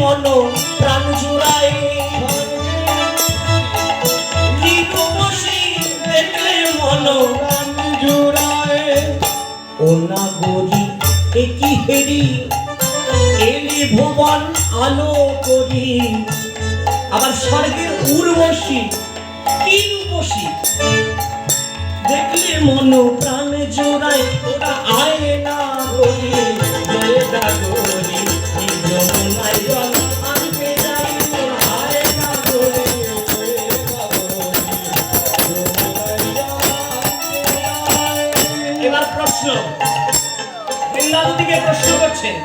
মন প্রাণ জুড়ায়। কি দেখলে মন প্রাণ জুড়ায়। ও এলি ভুবন আলো করি। আবার স্বর্গের উর্বশী, কি রূপসী? দেখলে মন প্রাণ জোড়ায়, ওরা আয় না করছেন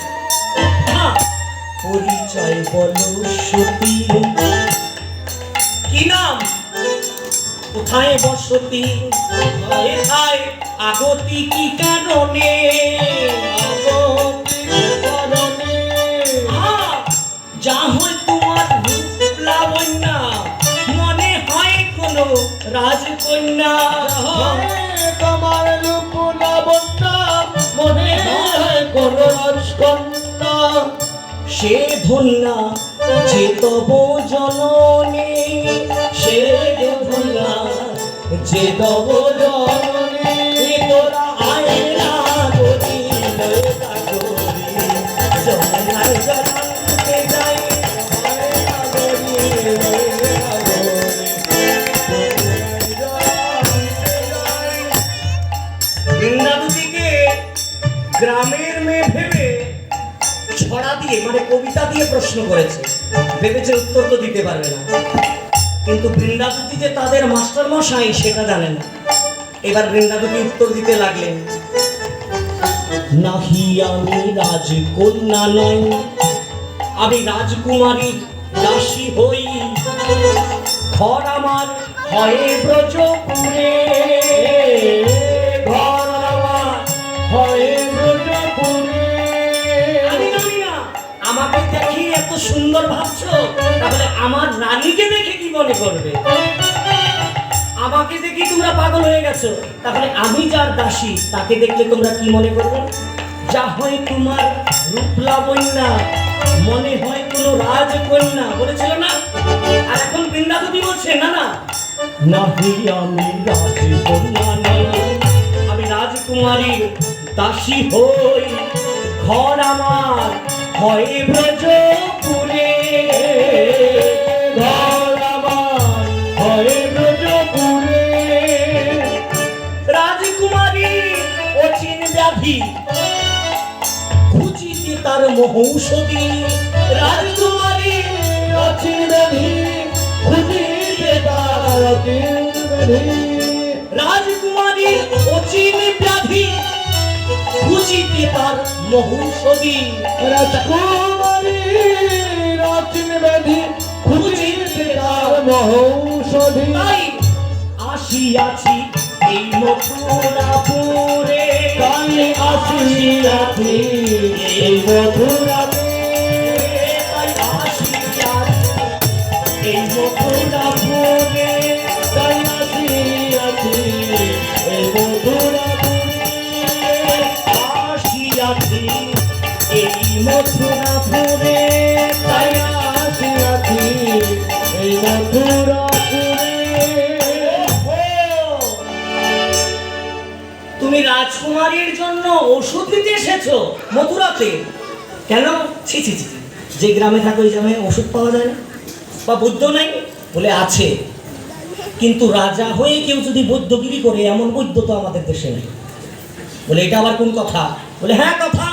পরিচয় বলো সতী। কি নাম? কোথায় বসতি? কোথায়? আগতি কি কারণে? যা হয় তোমার লাবণ্যা মনে হয় কোনো রাজকন্যা। তোমার রূপ লাবণ্য মনে হয় কোন রাজকন্যা সে ধন্যা যে জননে সে ধন্যা যে জননে। প্রশ্ন করেছে। ভেবেছে উত্তর তো দিতে পারবে না। কিন্তু বৃন্দাবতী যে তাদের মাস্টার মশাই সেটা জানে না। এবার বৃন্দাবতী উত্তর দিতে লাগলেন। নাহি আমি রাজকন্যা নই, আমি রাজকুমারী দাসী হই। ঘর আমার হয় ব্রজপুরে, ঘর আমার হয় সুন্দর ভাবছ? তাহলে আমার রানীকে দেখে কি মনে করবে? আমাকে দেখি তোমরা পাগল হয়ে গেছো। তাহলে আমি যার দাসী, তাকে দেখলে তোমরা কি মনে করবে? যা হয় তোমার রূপ লাবণ্যা মনে হয় কোনো রাজকন্যা, বলেছিল না? আর এখন বৃন্দাবতী বলছে, না না। নাহি আমি আমি রাজকুমারীর দাসী হই। ঘর আমার হয় ব্রজপুরে ঘর আমার হয় ব্রজপুরে রাজকুমারী অচিন ব্যাধি। খুঁজিতে তার মহৌষধি। রাজকুমারী অচিন ব্যাধি। খুঁজিতে তার রাজকুমারী খুঁজিতে তার মহৌষধি রাজকুমারী রাচিন ব্যাধি খুঁজিতে তার মহৌষধি আসিয়াছি এই মথুরাপুরে। তাই আসিয়াছি এই মথুরাতে। তাই আসিয়াছি এই মথুরাপুরে। মথুরাপুরে তুমি রাজকুমারীর জন্য ওষুধ দিতে এসেছ মথুরাতে? কেন? ছি ছি ছি। যে গ্রামে থাকো ওই গ্রামে ওষুধ পাওয়া যায় না। বা বুদ্ধ নাই বলে আছে। কিন্তু রাজা হয়ে কেউ যদি বৈদ্যগিরি করে, এমন বৈদ্য তো আমাদের দেশে নেই। বলে, এটা আবার কোন কথা? বলে হ্যাঁ কথা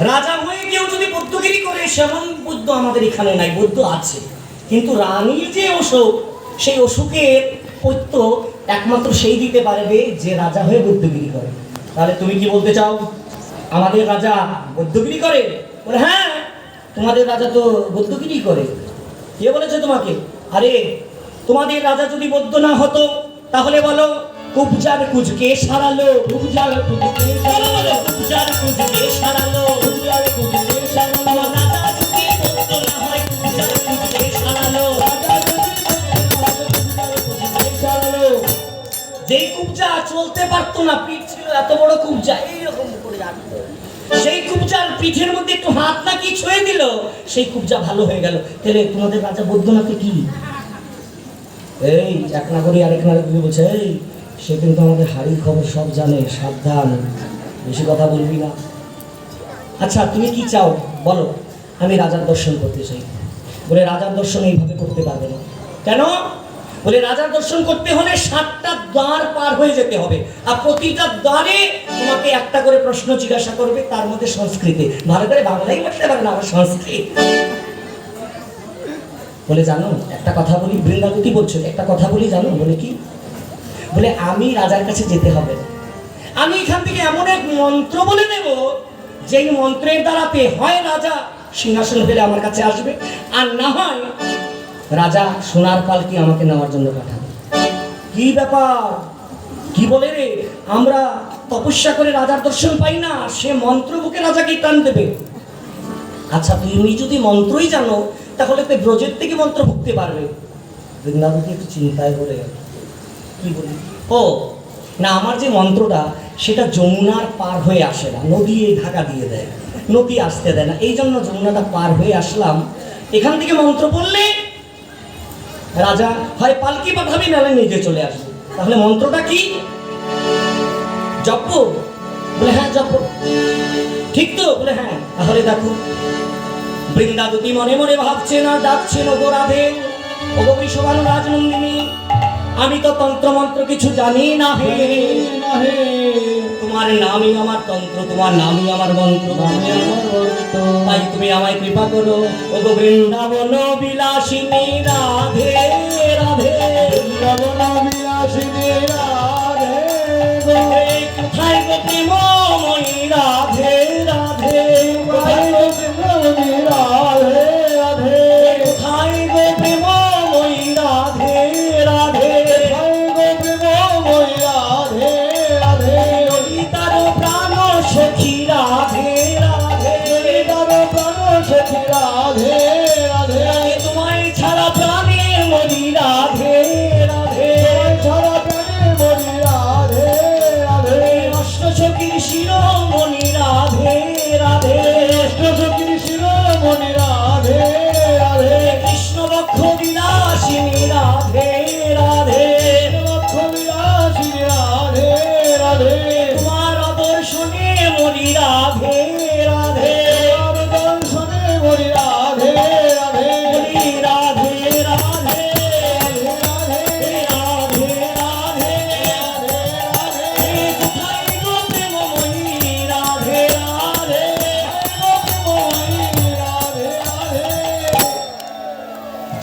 রাজা হয়ে কেউ যদি বৌদ্ধগিরি করে, সেমন বুদ্ধ আমাদের এখানে নাই, বুদ্ধ আছে। কিন্তু রানীর যে অসুখ সেই অসুখের পৈত্য একমাত্র সেই দিতে পারবে যে রাজা হয়ে বৌদ্ধগিরি করে। তাহলে তুমি কি বলতে চাও? আমাদের রাজা বৌদ্ধগিরি করে? বলে হ্যাঁ তোমাদের রাজা তো বৌদ্ধগিরি করে। কে বলেছে তোমাকে? আরে, তোমাদের রাজা যদি বৌদ্ধ না হতো, তাহলে বলো কুবজার কুজকে সারালো। সারালো। কুবজার কুজকে সারালো। সারালো। দাদা যদি বন্ধ না হয় কুবজার কুজকে সারালো। যেই কুবজা চলতে পারতো না পিঠ ছিল এত বড় কুবজা এইরকম করে রাখতো সেই কুবজার পিঠের মধ্যে একটু হাত নাকি ছুঁয়ে দিল সেই কুবজা ভালো হয়ে গেল। তাহলে তোমাদের রাজা বৈদ্যনাথে কি? এই এক নাগরী আরেক নাগরী বলছে এই সে কিন্তু আমাদের হাড়ি খবর সব জানে, সাবধান। বেশি কথা বলবি না। আচ্ছা তুমি কি চাও? বলো, আমি রাজার দর্শন করতে চাই। বলে রাজার দর্শন এইভাবে করতে পারবে না। কেন? বলে রাজার দর্শন করতে হলে সাতটা দ্বার পার হয়ে যেতে হবে। আর প্রতিটা দ্বারে তোমাকে একটা করে প্রশ্ন জিজ্ঞাসা করবে, তার মধ্যে সংস্কৃতি। ভালো করে বাংলাই বলতে পারে না আবার সংস্কৃত। বলে জানো, একটা কথা বলি, বৃন্দাবতী বলছো, একটা কথা বলি জানো, বলে কি? বলে আমি রাজার কাছে যেতে হবে। আমি এখান থেকে এমন এক মন্ত্র বলে দেব যেই মন্ত্রের দ্বারাতে হয় রাজা সিংহাসন ফেলে আমার কাছে আসবে। আর না হয় রাজা সোনার পালকি আমাকে নেওয়ার জন্য পাঠাবে। কি ব্যাপার? কি বলে রে? আমরা তপস্যা করে রাজার দর্শন পাই না, সে মন্ত্র বুকে রাজাকে টান দেবে। আচ্ছা তুমি যদি মন্ত্রই জানো, তাহলে তো ব্রজের থেকে মন্ত্র ভুগতে পারবে। বৃন্দাবতী একটু চিন্তায় পড়ে গেল। কি বলি? ও, না, আমার যে মন্ত্রটা, সেটা যমুনার পার হয়ে আসে না। নদী এই ঢাকা দিয়ে দেয়, নদী আসতে দেয় না। এই জন্য যমুনাটা পার হয়ে আসলাম। এখান থেকে মন্ত্র পড়লে, রাজা, হয় পালকি পাঠাবি নাহলে নিজে চলে আসবে। তাহলে মন্ত্রটা কি? জপ। বলে হ্যাঁ জপ। ঠিক তো? বলে হ্যাঁ। তাহলে দেখো বৃন্দাবতী মনে মনে ভাবছে না, ডাকছে নগো রাধে ওগো বৃষভানু রাজনন্দিনী আমি তো তন্ত্র মন্ত্র কিছু জানি না হে। তোমার নামই আমার তন্ত্র তোমার নামই আমার মন্ত্র। তাই তুমি আমায় কৃপা করো। ওগো বৃন্দাবন বিলাসিনী রাধে রাধে। এই কোথায় গো রাধে রাধে?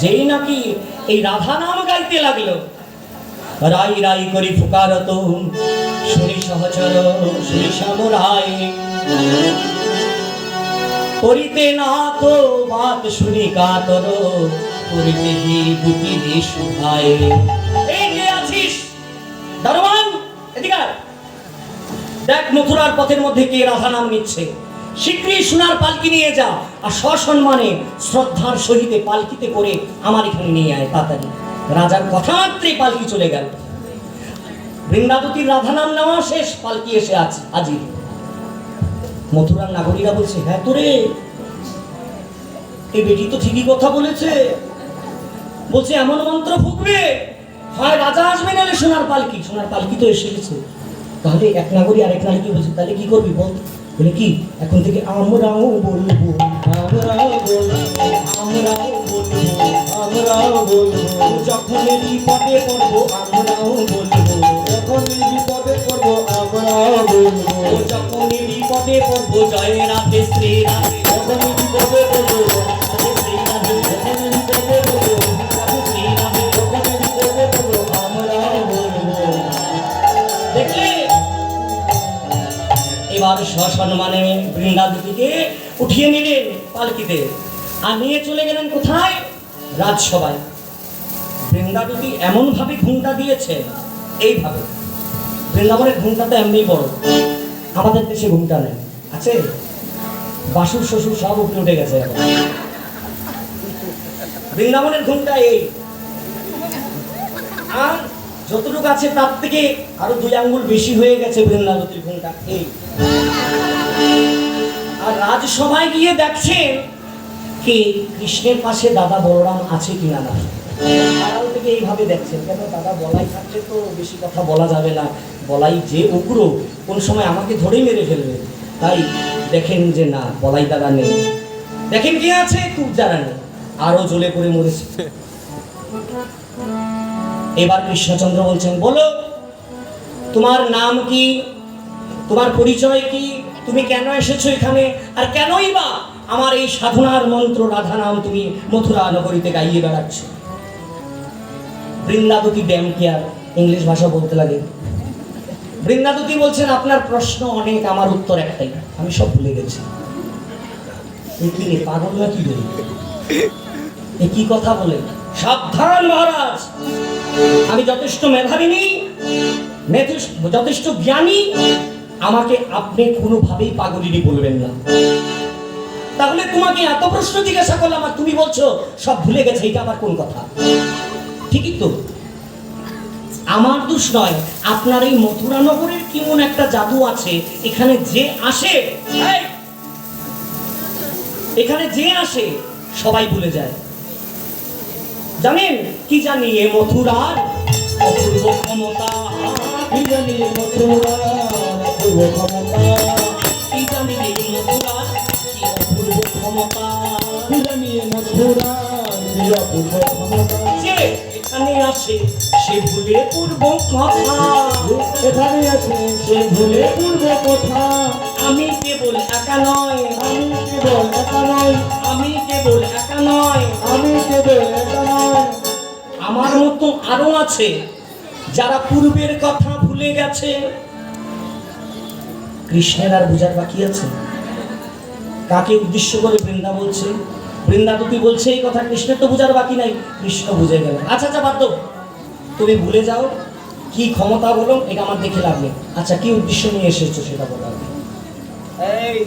যেই নাকি এই রাধা নাম গাইতে লাগল। রাই রাই করি ফুকারত শুনি সহচর, শুনি সামরাই। করিতে না তো বাত, শুনি কাতর করিতে হি এই যে আছিস, দারোয়ান দেখ মথুরার পথের মধ্যে কে রাধা নাম নিচ্ছে। শীঘ্রই সোনার পালকি নিয়ে যা আর সসম্মানে শ্রদ্ধার সহিতে পালকিতে করে আমার এখানে নিয়ে আয় তাড়াতাড়ি। রাজার কথা মাত্রই পালকি চলে গেল। বৃন্দাবতীর রাধা নাম নেওয়া শেষ পালকি এসে আছে হাজির। মথুরার নাগরিকরা বলছে হ্যাঁ তোরে এই বেটি তো ঠিকই কথা বলেছে। বলছে, এমন মন্ত্র ফুকবে হয় রাজা আসবে নাহলে সোনার পালকি। সোনার পালকি তো এসে গেছে। তাহলে এক নাগরী আরেক নাগরী বলছে তাহলে কি করবি বল? বলে কি, এখন থেকে আমরাও বলব আমরাও বলব আমরাও বলব আমরাও বলব যখন বিপদে পড়ব, আমরাও বলব যখন বিপদে পড়ব, আমরাও বলব যখন বিপদে পড়ব, জয় রাধে শ্রী যখন বিপদে পড়ব এবার সসম্মানে বৃন্দাবতীকে উঠিয়ে নিলেন পালকিতে। আর নিয়ে চলে গেলেন কোথায়? রাজসভায়। বৃন্দাবতী এমন ভাবে ঘুমটা দিয়েছে, এইভাবে। বৃন্দাবনের ঘুমটা তো এমনি বড়। আমাদের দেশে ঘুমটা নেই। আছে? বাসুর, শ্বশুর সব উপরে উঠে গেছে বৃন্দাবনের ঘুমটা এই। আর যতটুকু আছে তার থেকে আরও দুই আঙ্গুল বেশি হয়ে গেছে বৃন্দাবতীর ঘুমটা, এই। আর রাজসভায় গিয়ে দেখছেন কি কৃষ্ণের পাশে দাদা বলরাম আছে কিনা না। আড়াল থেকে এইভাবে দেখছেন, কেন দাদা বলাই থাকলে তো বেশি কথা বলা যাবে না, বলাই যে উগ্র, কোন সময় আমাকে ধরেই মেরে ফেলবে। তাই দেখেন যে না, বলাই দাদা নেই। দেখেন কি আছে, খুব যারা নেই। আরও জ্বলে পড়ে মরেছে। এবার কৃষ্ণচন্দ্র বলছেন, বলো, তোমার নাম কি? তোমার পরিচয় কি? তুমি কেন এসেছ এখানে? আর কেনই বা আমার এই সাধনার মন্ত্র রাধা নাম তুমি মথুরা নগরীতে গাইয়ে বেড়াচ্ছ? বৃন্দাবতী ড্যাম কি আর ইংলিশ ভাষা বলতে লাগে? বৃন্দাবতী বলছেন আপনার প্রশ্ন অনেক আমার উত্তর একটাই। আমি সব ভুলে গেছি। রে, পাগল না কি রে? এ কি কথা বলে? সাবধান মহারাজ! আমি যথেষ্ট মেধাবিনী যথেষ্ট জ্ঞানী আমাকে আপনি কোনোভাবেই পাগলিনী বলবেন না। তাহলে তোমাকে এত প্রশ্ন জিজ্ঞাসা করলাম আর তুমি বলছো, সব ভুলে গেছে, এটা আবার কোন কথা? ঠিকই তো। আমার দোষ নয়, আপনার এই মথুরা নগরের কেমন একটা জাদু আছে, এখানে যে আসে এখানে যে আসে, সবাই ভুলে যায়। জানেন কি জানি এ মথুরার? অপূর্ব ক্ষমতা কি জানি মথুরা এখানে আসে সে ভুলে পূর্ব কথা আছে সে ভুলে কথা আমি কেবল একা নয় আমি কেবল একা নয় আমি কেবল একা নয়। আমি কেবল একা নয়। আমার মতো আরও আছে যারা পূর্বের কথা ভুলে গেছে। কৃষ্ণের আর বুঝার বাকি আছে? কাকে উদ্দেশ্য করে বৃন্দা বলছে? বৃন্দাবতী বলছে, এই কথা কৃষ্ণের তো বুঝার বাকি নাই। কৃষ্ণ বুঝে গেল। আচ্ছা আচ্ছা বাদ তুমি ভুলে যাও। কি ক্ষমতা বলো, এটা আমার দেখে লাভ আচ্ছা কি উদ্দেশ্য নিয়ে এসেছ সেটা বলো। এই।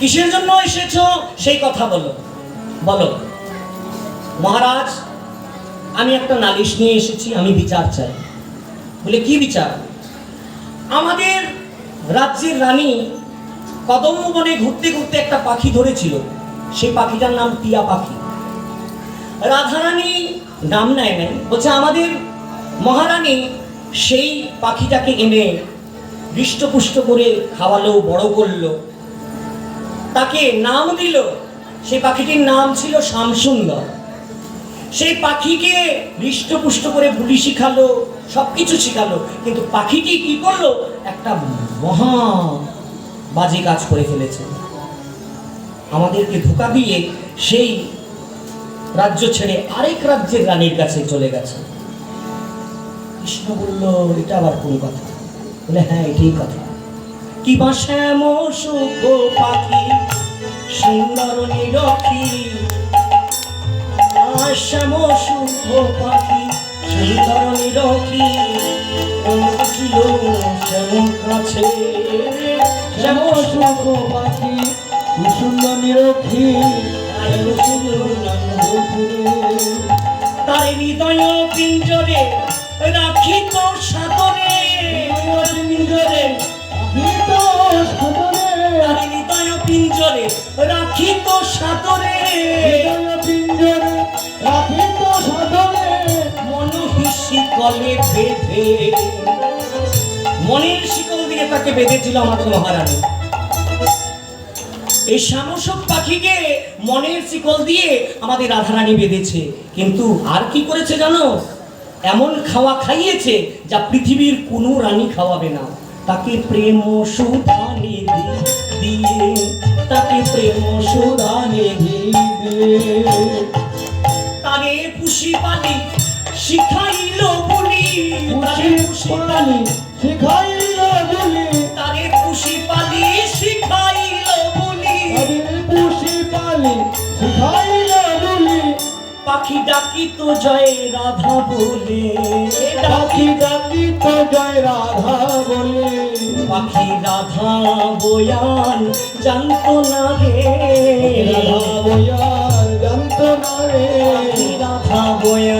কিসের জন্য এসেছ? সেই কথা বলো। বলো, মহারাজ, আমি একটা নালিশ নিয়ে এসেছি, আমি বিচার চাই। বলে কি বিচার? আমাদের রাজ্যের রানী কদম বনে ঘুরতে ঘুরতে একটা পাখি ধরেছিল। সেই পাখিটার নাম টিয়া পাখি। রাধারানী নাম নেয় নাই, বলছে আমাদের মহারানী সেই পাখিটাকে এনে হৃষ্টপুষ্ট করে খাওয়ালো, বড় করল। তাকে নাম দিল সেই পাখিটির নাম ছিল শ্যামসুন্দর। সেই পাখিকে হৃষ্টপুষ্ট করে বুলি শিখালো সব কিছু শিখালো। কিন্তু পাখিটি কি করল? একটা মহা বাজে কাজ করে ফেলেছে। আমাদেরকে ধোকা দিয়ে সেই রাজ্য ছেড়ে আরেক রাজ্যের রানীর কাছে চলে গেছে। কৃষ্ণ বলল, এটা আবার কোন কথা? বলে হ্যাঁ এটাই কথা। কি বা শ্যাম সুখ পাখি সুন্দর নিরক্ষী শ্যাম সুখ পাখি ছিল শ্যাম কাছে শ্যাম সুখ পাখি সুন্দর নিরক্ষী তার হৃদয় পিঞ্জরে রাখিত পিঞ্জরে তার হৃদয় পিঞ্জরে রাখিত সাদরে মন শিকলে বেঁধে। মনের শিকল দিয়ে তাকে বেঁধেছিল আমাদের মহারানী। এই সামসক পাখিকে মনের শিকল দিয়ে আমাদের রাধারানী বেঁধেছে। কিন্তু আর কি করেছে জানো? এমন খাওয়া খাইয়েছে যা পৃথিবীর কোনো রানী খাওয়াবে না। তাকে প্রেম সুধা দিয়ে, তাকে প্রেম সুধা নিধি তারে পুষি পালি শিখাইল বলি তারে পুষি পালি শিখাইল বলি। তারে পুষি পালি শিখাইল বলি। তাদের পুষি পালি শিখাইল বলি। পাখি ডাকি তো জয় রাধা বলে। পাখি ডাকি তো জয় রাধা বলে। পাখি রাধা বয়ান জানতো না রে। রাধা বয়ার জানত জানতো না রে। রাধা বয়ান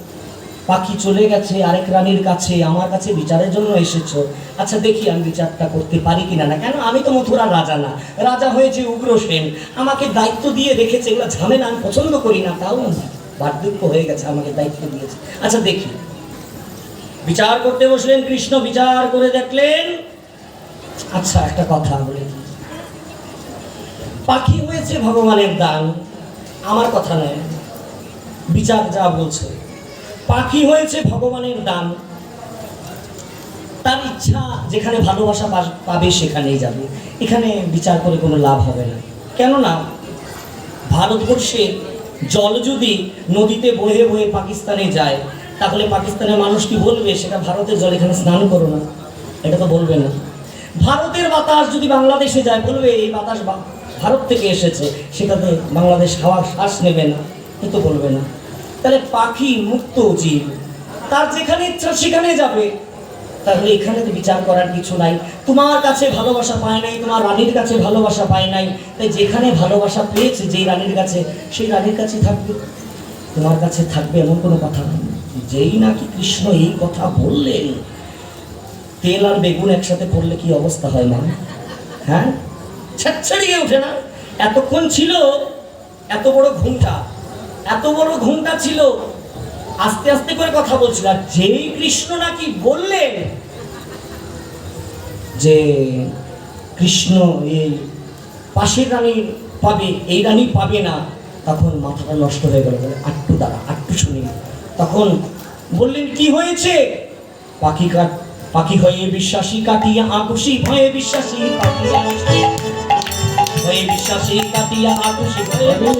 পাখি চলে গেছে, আরেক রানীর কাছে, আমার কাছে বিচারের জন্য এসেছ। আচ্ছা দেখি আমি বিচারটা করতে পারি কিনা না। কেন? আমি তো মথুরার রাজা না। রাজা হয়েছে উগ্রসেন আমাকে দায়িত্ব দিয়ে রেখেছে, এগুলো ঝামেলা, আমি পছন্দ করি না, তাও বার্ধক্য হয়ে গেছে, আমাকে দায়িত্ব দিয়েছে। আচ্ছা দেখি। বিচার করতে বসলেন কৃষ্ণ, বিচার করে দেখলেন। আচ্ছা একটা কথা বলে। পাখি হয়েছে ভগবানের দান। আমার কথা নয়। বিচার যা বলছে। পাখি হয়েছে ভগবানের দান। তার ইচ্ছা যেখানে ভালোবাসা পাবে সেখানেই যাবে। এখানে বিচার করে কোনো লাভ হবে না। কেননা ভারতবর্ষে জল যদি নদীতে বয়ে বয়ে পাকিস্তানে যায়, তাহলে পাকিস্তানের মানুষ কি বলবে, সেটা ভারতের জল, এখানে স্নান করো না এটা তো বলবে না। ভারতের বাতাস যদি বাংলাদেশে যায়, বলবে, এই বাতাস ভারত থেকে এসেছে, সেটাতে বাংলাদেশ হাওয়া, শ্বাস নেবে না এ তো বলবে না। তাহলে পাখি মুক্ত জীব। তার যেখানে ইচ্ছা সেখানে যাবে। তাহলে এখানে তো বিচার করার কিছু নাই। তোমার কাছে ভালোবাসা পায় নাই, তোমার রানীর কাছে ভালোবাসা পায় নাই। তাই যেখানে ভালোবাসা পেয়েছে, যেই রানীর কাছে, সেই রানীর কাছে থাকবে। তোমার কাছে থাকবে এমন কোনো কথা নেই। যেই নাকি কৃষ্ণ এই কথা বললেন, তেল আর বেগুন একসাথে পড়লে কি অবস্থা হয়, মা? হ্যাঁ? ছাড়িয়ে ওঠে না। এতক্ষণ ছিল এত বড় ঘুমটা। এত বড় ঘুমটা ছিল। আস্তে আস্তে করে কথা বলছিল। আর যেই কৃষ্ণ নাকি বললেন যে, কৃষ্ণ এই পাশের রানী পাবে, এই রানী পাবে না। তখন মাথাটা নষ্ট হয়ে গেল। আটটু দ্বারা আটটু শুনি। তখন বললেন, কি হয়েছে? পাখি কাট, পাখি হয়ে বিশ্বাসী, কাটিয়া আকুশি, ভয়ে বিশ্বাসী কাটিয়া হয়ে বিশ্বাসী কাটিয়া আকুশি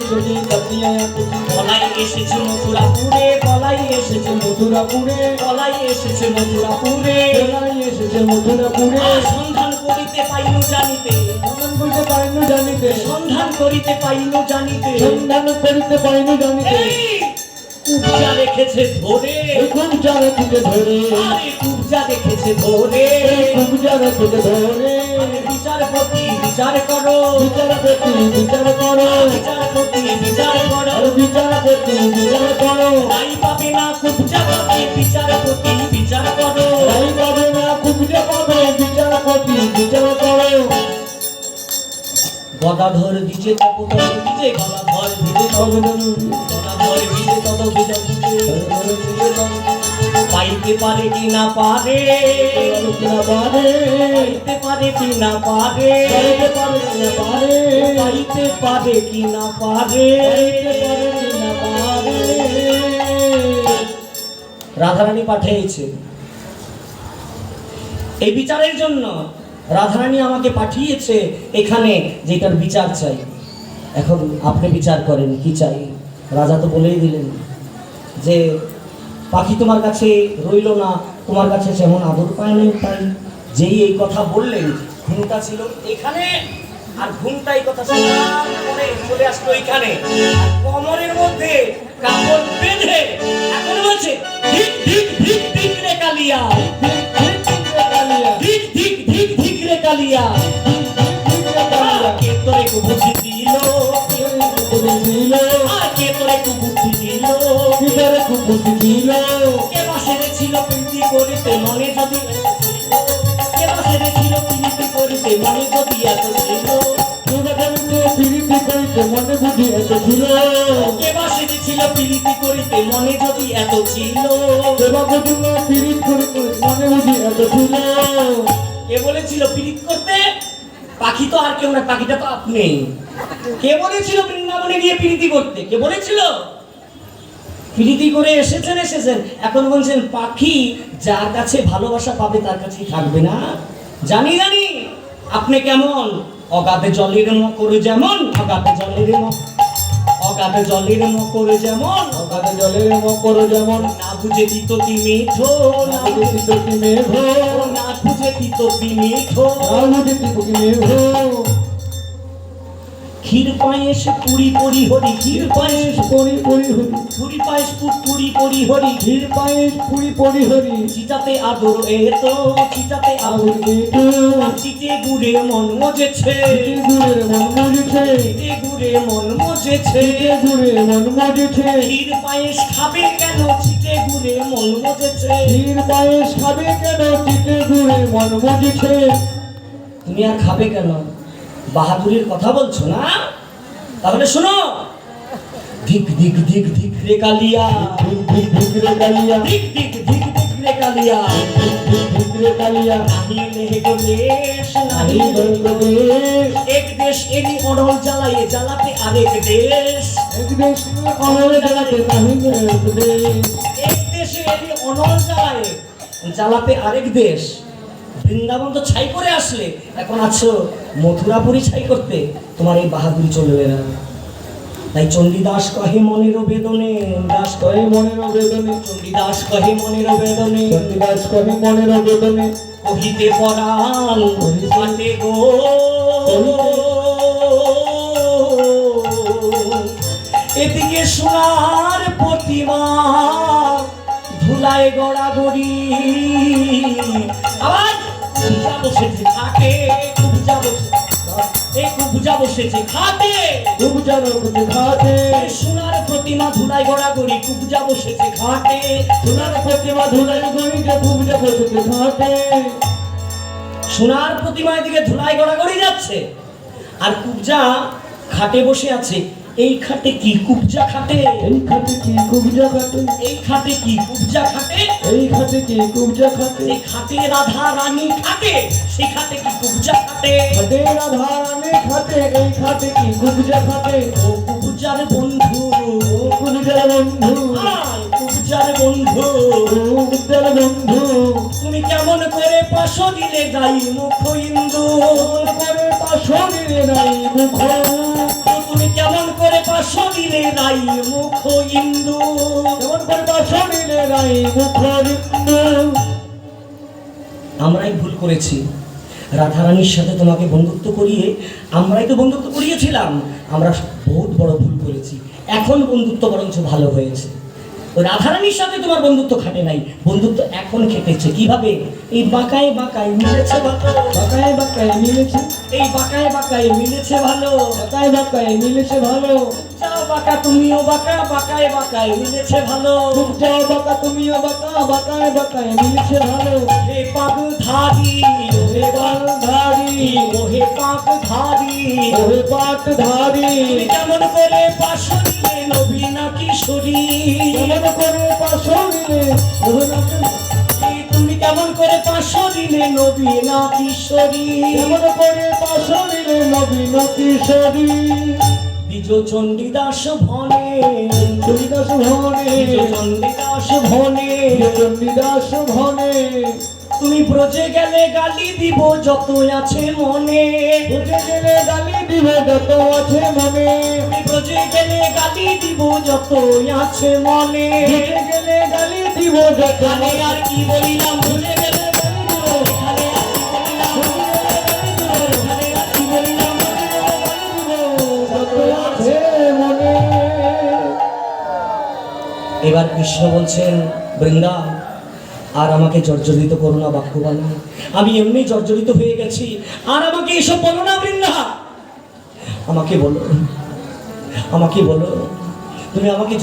যদি কাটিয়া কুটি বলাই এসেছে মথুরাপুরে বলাই এসেছে মথুরাপুরে বলাই এসেছে মথুরাপুরে বেলাই এসেছে মথুরাপুরে। সন্ধান করিতে পাইনু জানিতে। সন্ধান করিতে পারিনু জানিতে। সন্ধান করিতে পাইনু জানিতে। সন্ধান করিতে পারিনু জানিতে। কুবজা রেখেছে ধরে। কুবজা রেখেছে ধরে। কুবজা রেখেছে ধরে। কুবজা রেখেছে ধরে। বিচারপতি বিচার করো। বিচারপতি বিচার করো। বিচারপতি বিচার করো। বিচারপতি বিচার করো। নাই পাবে না কুবজা বিচার বিচারপতি বিচার করো। নাই পাবে না খুব পাবে গদাধর দিছে দিছে, গদাধর দিছে গদাধর দিছে তত বিজয় পাইতে পারে কি না পারে? পাইতে পারে কি না পারে? পাইতে পারে কি না পারে? রাধারানী পাঠিয়েছে। এই বিচারের জন্য রাধারানী আমাকে পাঠিয়েছে এখানে, যেটার বিচার চাই। এখন আপনি বিচার করেন, কি চাই? রাজা তো বলেই দিলেন যে, পাখি তোমার কাছে রইল না, তোমার কাছে যেমন আদর পায় নাই তাই। যেই এই কথা বললেন, ঘুমটা ছিল এখানে, আর ঘুমটা এই কথা শোনার চলে আসলো এখানে। কোমরের মধ্যে কাপড় বেঁধে এখন বলছে রে কালিয়া। ধিক রে কালিয়া আ, কে তোরে কু বুদ্ধি দিল? কে তোরে কু বুদ্ধি দিল? কে বাসের ছিল প্রীতি করিতে মনে যদি কে বাসের ছিল প্রীতি করিতে মনে যদি এত ছিল মনে বুদ্ধি এত ছিল কে বাসের ছিল প্রীতি করিতে মনে যদি এত ছিল দেবাবতী পিরিত করে মনে বুদ্ধি এত ছিল কে বলেছিল প্রীত করতে, পাখি তো আর কেউ না, পাখিটা তো আপনি। কে বলেছিল বৃন্দাবনে গিয়ে প্রীতি করতে? কে বলেছিল? প্রীতি করে এসেছেন এসেছেন। এখন বলছেন, পাখি যার কাছে ভালোবাসা পাবে, তার কাছেই থাকবে না? জানি জানি। আপনি কেমন? অগাধে জলের ম করে যেমন, অগাধে জলের ম অকাট জলের মকর যেমন। অগাধ জলের মকর যেমন। না বুঝে তিততি মিঠো না বুঝে নাগুতি মেঘ না বুঝে তিততি মিঠো কি মেঘ ক্ষীর পায়েস পুরি পরি হরি ক্ষীর পায়েস পরি পরি হরি। পুরি পায়েস পুরি পরি হরি। ক্ষীর পায়েস পুরি পরি হরি। চিতাতে আদর এ তো চিটাতে আদর একটু চিটে গুড়ে মন মজেছে। গুড়ের মন মজেছে। চিটে গুড়ে মন মজেছে। গুড়ে মন মজেছে। ক্ষীর পায়েস খাবে কেন? চিতে গুড়ে মন মজেছে। ক্ষীর পায়েস খাবে কেন? চিতে গুড়ে মন মজেছে। তুমি আর খাবে কেন? বাহাদুরের কথা বলছো না? তাহলে শোনো। ধিক ধিক ধিক ধিক রে কালিয়া। ধিক ধিক ধিক রে কালিয়া ধিক ধিক ধিক ধিক রে কালিয়া। ধিক ধিক ধিক রে কালিয়া নাহি লেহে গোলেশ নাহি নাহি গঙ্গে এক দেশ এলি অনল জ্বালায়ে জ্বালাতে আরেক দেশ। এক দেশ অমর জগতে নাহি এক দেশ। এক দেশে এলি অনল জ্বালায়ে জ্বালাতে আরেক দেশ। বৃন্দাবন তো ছাই করে আসলে, এখন আছো মথুরাপুরি ছাই করতে, তোমার এই বাহাদুরি চলবে না। তাই চণ্ডীদাস কহে মনের বেদনে, দাস কহে মনের বেদনে, চণ্ডীদাস কহে মনের বেদনে চন্ডিদাস কহে মনের বেদনে, কহিতে পরাণ কাটে গো। এদিকে সোনার প্রতিমা ধুলায় গড়াগড়ি। আবার বসেছে খাটে বসেছে এই বসেছে খাটে। সোনার প্রতিমা ধুলায় গড়াগড়ি কুবজা বসেছে ঘাটে সোনার প্রতিমা ধুলাই সুখে সোনার প্রতিমা এদিকে ধুলায় গড়াগড়ি যাচ্ছে। আর কুবজা খাটে বসে আছে। এই খাটে কি কুবজা খাটে এই খাতে কি কুবজা খাতে? এই খাটে কি কুবজা খাটে এই খাতে কি কুবজা খাতে? এই খাটে রাধা রানী খাটে সেই খাটে কি কুবজা খাটে খাতে রাধা রানী খাতে এই খাতে কি কুবজা খাতে? ও কুবজার বন্ধু ও কুবজার বন্ধু। কুবজার বন্ধু। কুবজার বন্ধু। তুমি কেমন করে পাশ দিলে গাই মুখ ইন্দু। করে পাশরে নাই মুখ তুমি কেমন করে পাশ দিলে নাই মুখ ইন্দু? কেমন করে পাশরে নাই মুখ ইন্দু? আমরাই ভুল করেছি। রাধারানীর সাথে তোমাকে বন্ধুত্ব করিয়ে আমরাই তো বন্ধুত্ব করিয়েছিলাম। আমরা বহুত বড় ভুল করেছি। এখন বন্ধুত্ব বরঞ্চ ভালো হয়েছে। রাধারানীর সাথে তোমার বন্ধুত্ব খাটে নাই। বন্ধুত্ব এখন খেটেছে। কীভাবে? এই বাঁকায় বাঁকায় মিলেছে বাঁকায় বাঁকায় মিলেছে। এই বাঁকায় বাঁকায় মিলেছে ভালো। বাঁকায় বাঁকায় মিলেছে ভালো। বাঁকা তুমিও বাঁকা। বাঁকায় বাঁকায় মিলেছে ভালো। বাঁকা তুমিও বাঁকা। বাঁকায় বাঁকায় মিলেছে ভালো। হে পাগ ধারি ওহে বাল ধারি ওহে পাক ধারি। ওহে পাট ধারি। তুমি কেমন করে পাশ দিলে নবী না কিশোরী কেমন করে পাশরিলে ওহে তুমি কেমন করে পাশ দিলে নবী না কিশোরী কেমন করে পাশরিলে নবীন কিশোরী বিজ চণ্ডীদাস ভনে চন্ডিদাস ভনে বিজ চণ্ডীদাস ভনে চন্ডিদাস ভনে তুমি ব্রজে গেলে গালি দিব যত আছে মনে। বুঝে গেলে গালি দিবে যত আছে মনে। তুমি ব্রজে গেলে গালি দিব যত আছে মনে। বুঝে গেলে গালি দিব যত আর কি বলিলাম? ভুলে গেলে এবার কৃষ্ণ বলছেন বৃন্দা আর আমাকে জর্জরিত করো না বাক্য বাক্যবাণী আমি এমনি জর্জরিত হয়ে গেছি। আর আমাকে এসব বলো না, বৃন্দা। আমাকে বলো আমাকে বলো। তুমি আমাকে